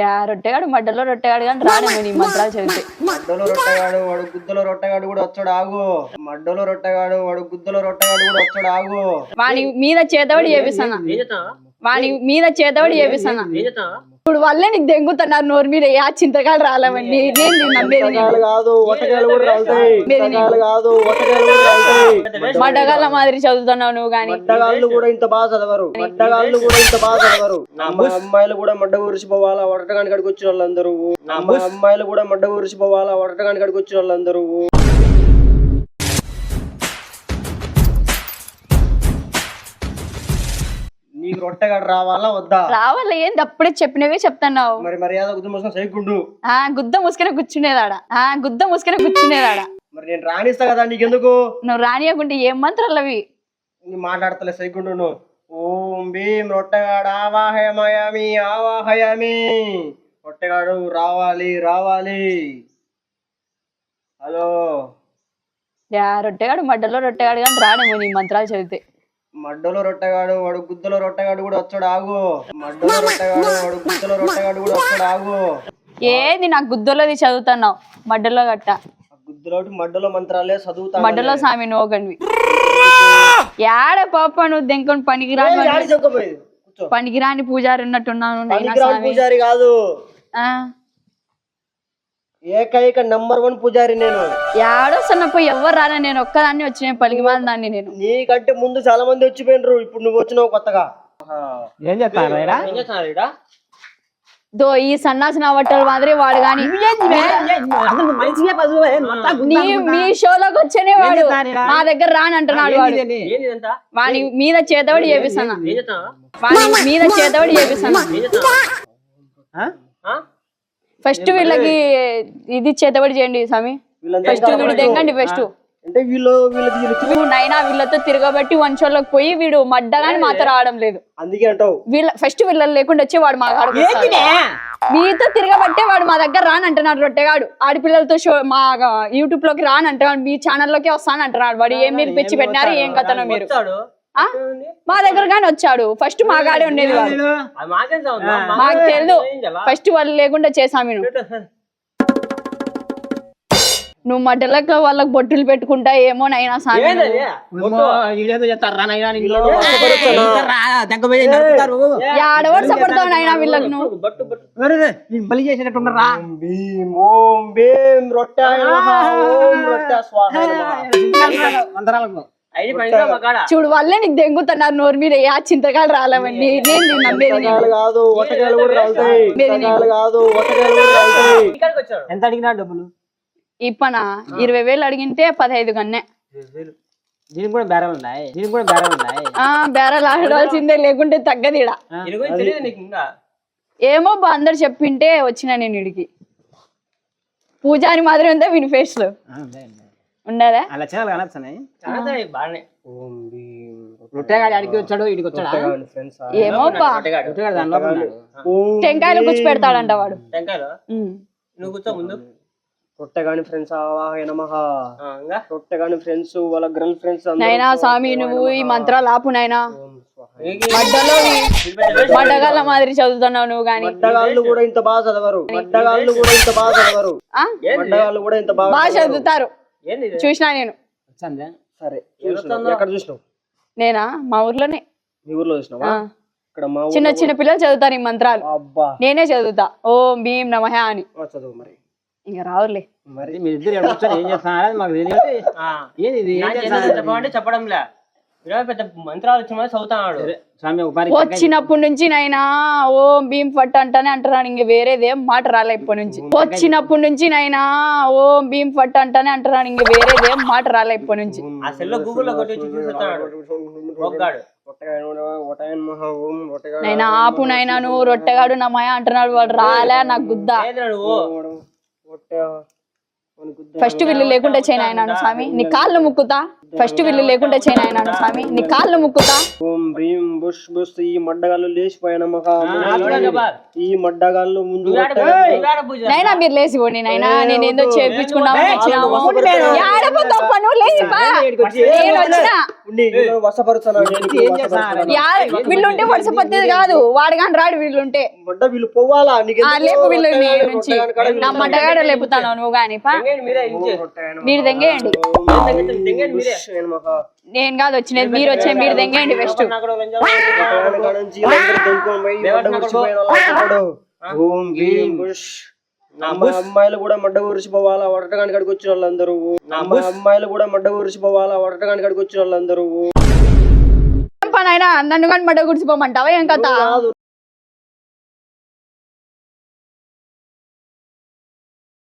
Yeah రొట్టెగాడు మడ్డలో రొట్టెగాడు కానీ రానేమో నీ మంత్రాలు చదివితే మడ్డలో రొట్టెగాడు వాడు గుద్దలో రొట్టెగాడు కూడా వచ్చాడు ఆగు. మడ్డలో రొట్టెగాడు వాడు గుద్దలో రొట్టెగాడు కూడా వచ్చాడు ఆగు. వాని మీద చేతబడి చేపిస్తానా? వాని మీద చేతబడి చేపిస్తానా? ఇప్పుడు వల్లే నీకు దెంగుతున్నారు నోరు మీద ఆ చింతకాయలు రాలేవండి నేను నమ్మేది కాదు మడ్డగాళ్ళ మాదిరి చదువుతున్నావు నువ్వు గాని మడ్డగాళ్ళు కూడా ఇంత బాగా చదవరు. మడ్డగాళ్ళు కూడా ఇంత బాగా చదవరు. అమ్మ అమ్మాయిలు కూడా మడ్డ ఊరిసిపోవాలా వడటగాని కాడికి వచ్చిన వాళ్ళందరూ? అమ్మ అమ్మాయిలు కూడా మడ్డ ఊరిసిపోవాలా వడటగాని కాడికి వచ్చిన వాళ్ళందరూ? నీకు రొట్టెగాడు రావాలా వద్దా? రావాల ఏంది? అప్పుడే చెప్పినవే చెప్తున్నావు. మరి మర్యాద గుర్తు మోసం సైకుండు ఆ గుద్ద ముసుకునే కూర్చునేదాడా? ఆ గుద్ద ముసుకునే కూర్చునేదాడా? మరి నేను రాణిస్తా కదా నీకెందుకు? నువ్వు రానియకుంటే ఏం మంత్రాలు అవి నీ మాట్లాడతలే సైకుండు నువ్వు ఓం భీం రొట్టెగాడు ఆవాహయమయామి ఆవాహయామి. రొట్టెగాడు రావాలి రావాలి. హలో. యా రొట్టెగాడు మడ్డలో రొట్టెగాడు కానీ రానేమో నీ మంత్రాలు చదివితే. మడ్డలో రొట్టెగాడు వాడు గుద్దలో రొట్టెగాడు కూడా వచ్చాడు ఆగు. మడ్డలో రొట్టెగాడు వాడు గుద్దలో రొట్టెగాడు కూడా వచ్చాడు ఆగు. ఏంది నాకు గుద్దలోది చదువుతున్నావు? మడ్డలో గట్ట ఆ గుద్దలోటి మడ్డలో మంత్రాలే చదువుతా మడ్డలో సామి నోగన్వి యాడ పాప నువ్వు దెంకొని పనికిరాని పనికిరాని పూజారి ఉన్నట్టున్నాను స్వామి. పూజారి కాదు. ఆ, ఏకైక నంబర్ వన్ పూజారి నేను. యాడొస్తున్న పోయి ఎవరు రానా నేను ఒక్కదాన్ని వచ్చిన పలికి దాన్ని నేను. నీకంటే ముందు చాలా మంది వచ్చిపోయినరు ఇప్పుడు నువ్వు వచ్చినావు కొత్తగా. ఏం దో ఈ సన్నాసి నా బట్టలు మాదిరి వాడు గాని. నీ మీ షోలోకి వచ్చేనే వాడు? మా దగ్గర రాని అంటున్నాడు వాడు. వాని మీద చేతబడి చేపిస్తానా. ఏం చేస్తావా వాని మీద చేతబడి చేపిస్తానా? ఫస్ట్ వీళ్ళకి ఇది చేతబడి చేయండి స్వామి. వీళ్ళంతా ఫస్ట్ వీడు దెంగండి ఫస్ట్ అంటే వీళ్ళు వీళ్ళు నైనా వీళ్ళతో తిరగబట్టి వంశంలోకి పోయి వీడు మడ్డగాని మాతో రావడం లేదు. అందుకే అంటావు. వీళ్ళ ఫస్ట్ వీళ్ళని లేకుండా వచ్చి వాడు మా? మీతో తిరగబట్టే వాడు మా దగ్గర రాని అంటున్నాడు రొట్టెగాడు. ఆడపిల్లలతో షో మా యూట్యూబ్లోకి రాని అంటున్నాడు మీ ఛానల్లోకి వస్తాను అంటున్నాడు వాడు. ఏం మీరు పిచ్చి పెట్టినారు ఏం కథనో మీరు? మా దగ్గర గాని వచ్చాడు. ఫస్ట్ మా గాడే ఉండేది మాకేం? మా- తెలియదు? ఫస్ట్ వాళ్ళు లేకుండా చేసాం నేను నువ్వు మడ్డలకు వాళ్ళకి బొట్టులు పెట్టుకుంటా ఏమో నైనా సామి. ఆడవాడు సపడతావు నైనా వీళ్ళకి నువ్వు? బలి ఓం రొట్టె రొట్టె చూడు వల్లే నీకు దెంగుతున్నారు. నోరు మీద ఆ చింతకాయలు రాలేవండి నేను ఎంత అడిగినా డబ్బులు? ఇప్పన? ఇరవై వేలు అడిగింటే పదహైదు కన్నే దీనికి కూడా బేరాలు ఉన్నాయి. దీనికి కూడా బేరాలు ఉన్నాయి. ఆ బేరాలు ఆడాల్సిందే లేకుంటే ఇంకా. ఏమో బా అందరు చెప్పింటే వచ్చిన నేను ఇడికి. పూజారి మాదిరి ఉందా విని ఫేస్లో. ఉండదా? అలా బాగానే రొట్టెగాడి అడిగి వచ్చాడు ఇడికి వచ్చాడా. ఏమో రొట్టెగాడు. దాని లోపల టెంకాయలు కూర్చు పెడతాడంట వాడు. టెంకాయలు? ఉమ్. నువ్వు కూర్చో ముందు. రొట్టెగాని ఫ్రెండ్స్ ఆవాహయ నమః. ఆ, ఇంకా? రొట్టెగాని ఫ్రెండ్స్ వాళ్ళ గర్ల్ ఫ్రెండ్స్ నైనా స్వామి నువ్వు ఈ మంత్రాలు ఆపు మడ్డలో మడ్డగాళ్ళ మాదిరి చదువుతున్నావు నువ్వు గాని. మడ్డగాళ్ళు కూడా ఇంత బాగా చదవరు. మడ్డగాళ్ళు కూడా ఇంత బాగా చదవరు? మడ్డగాళ్ళు కూడా ఇంత బాగా చదువుతారు? చూసినా నేను. వచ్చిందే సరే. చూసినావు. ఎక్కడ చూసినావు? నేనా? మా ఊర్లోనే. మీ ఊర్లో చూసినావా? ఆ. ఇక్కడ మా చిన్న చిన్న పిల్లలు చదువుతారు ఈ మంత్రాలు. అబ్బా. నేనే చదువుతా. ఓం భీం నమః అని. ఆ, చదువు మరి. ఇంకా రావులే. మరి మీరు ఇద్దరు ఏం చేస్తున్నారా మాకు తెలియదు. ఆ. ఏది పెద్ద మంత్రాలు వచ్చిన వచ్చినప్పటి నుంచి నైనా ఓం భీం ఫట్ అంటానే అంటున్నాడు. ఇంక వేరేదేం మాట రాలే ఇప్పటి నుంచి. వచ్చినప్పటి నుంచి నైనా ఓం భీం ఫట్ అంటానే అంటున్నాడు. ఇంక వేరేదేం మాట రాలే ఇప్పటి నుంచి. గూగుల్లో నైనా ఆపు నైనా నువ్వు రొట్టెగాడు నమయ అంటున్నాడు. వాడు రాలే నాకు గుద్ద. ఫస్ట్ వీళ్ళు లేకుండా చేయను ఆయన స్వామి. నీ కాళ్ళు ముక్కుతా. ఫస్ట్ వీళ్ళు లేకుండా చేయను ఆయన స్వామి. నీ కాళ్ళు ముక్కుతా. ఓం భీం బుష్ బుష్. ఈ మడ్డగాళ్ళు లేచిపోయాను. ఈ మడ్డగాళ్ళు ముందు నైనా మీరు లేచి పోండి నైనా. నేను ఏందో చేపించుకున్నామని నేను వచ్చినాము వసపరుస్తాను. ఏడపో తప్పను లేచి పా. వచ్చి నేను వచ్చిన ఉండి, నేను వసపరుస్తాను నేను ఇప్పుడు ఏం చేస్తాను? వసపరుస్తాను. యా- వీళ్ళుంటే వడిసిపోతుంది కాదు. వాడు కానీ రాడు వీళ్ళుంటే. వీళ్ళు పోవాలా? లేపు వీళ్ళు నీ నుంచి. నా మడ్డగాడ లేపుతాను నువ్వు కానీ పా. మీరే ఇంచే నేను కాదు వచ్చినది మీరు వచ్చే మీరు బుష్. అమ్మ అమ్మాయిలు కూడా మడ్డ ఊరిసిపోవాలా వడటగానికి అడిగి వచ్చిన వాళ్ళందరూ. అమ్మ అమ్మాయిలు కూడా మడ్డ ఊరిసిపోవాలా వడటగానికి అడిగి వచ్చిన వాళ్ళందరూ. పనైనా? నన్ను కానీ మడ్డ గుడిసిపోమంటావా ఏం కాదు.